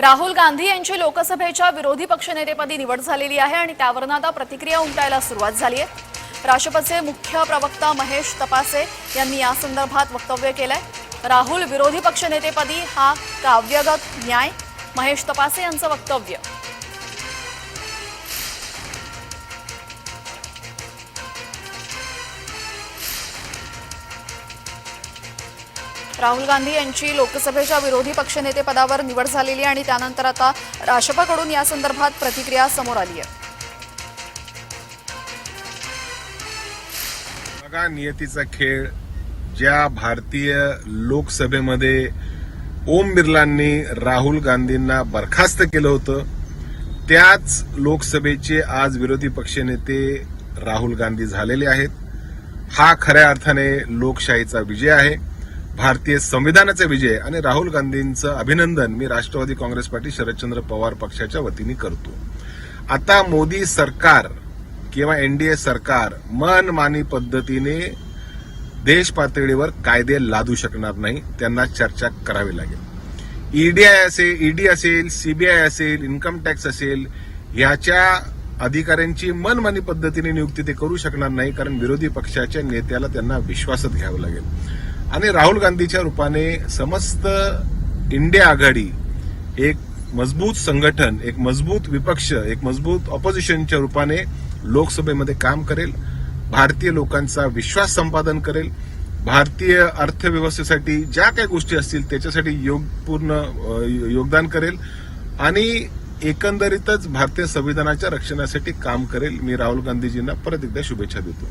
राहुल गांधी यांची लोकसभेच्या विरोधी पक्षनेतेपदी निवड झालेली आहे आणि त्यावरून आता प्रतिक्रिया उमटायला सुरुवात झाली आहे. राष्ट्रपतीचे मुख्य प्रवक्ता महेश तपासे यांनी या संदर्भात वक्तव्य केलंय. राहुल विरोधी पक्षनेतेपदी हा काव्यगत न्याय. महेश तपासे यांचं वक्तव्य. राहुल गांधी यांची लोकसभेच्या विरोधी पक्षनेतेपदावर निवड झालेली आणि त्यानंतर आता राष्ट्रपाकडून या संदर्भात प्रतिक्रिया समोर आली आहे. बघा नियतीचा खेळ ज्या भारतीय लोकसभेमध्ये ओम बिर्लांनी राहुल गांधींना बरखास्त केलं होतं त्याच लोकसभेचे आज विरोधी पक्षनेते राहुल गांधी झालेले आहेत. हा खऱ्या अर्थाने लोकशाहीचा विजय आहे. भारतीय संविधानाचा विजय आणि राहुल गांधींचं अभिनंदन मी राष्ट्रवादी काँग्रेस पार्टी शरदचंद्र पवार पक्षाच्या वतीने करतो. आता मोदी सरकार किंवा एनडीए सरकार मनमानी पद्धतीने देश पातळीवर कायदे लादू शकणार नाही त्यांना चर्चा करावी लागेल. ईडीआय असेल ईडी असेल सीबीआय असेल इन्कम टॅक्स असेल ह्याच्या अधिकाऱ्यांची मनमानी पद्धतीने नियुक्ती ते करू शकणार नाही कारण विरोधी पक्षाच्या नेत्याला त्यांना विश्वासात घ्यावं लागेल. आणि राहुल गांधीच्या रूपाने समस्त इंडिया आघाडी एक मजबूत संघटन एक मजबूत विपक्ष एक मजबूत ऑपोजिशनच्या रूपाने लोकसभेमध्ये काम करेल भारतीय लोकांचा विश्वास संपादन करेल भारतीय अर्थव्यवस्थेसाठी ज्या काही गोष्टी असतील त्याच्यासाठी योगपूर्ण पूर्ण योगदान करेल आणि एकंदरीतच भारतीय संविधानाच्या रक्षणासाठी काम करेल. मी राहुल गांधीजींना परत एकदा शुभेच्छा देतो.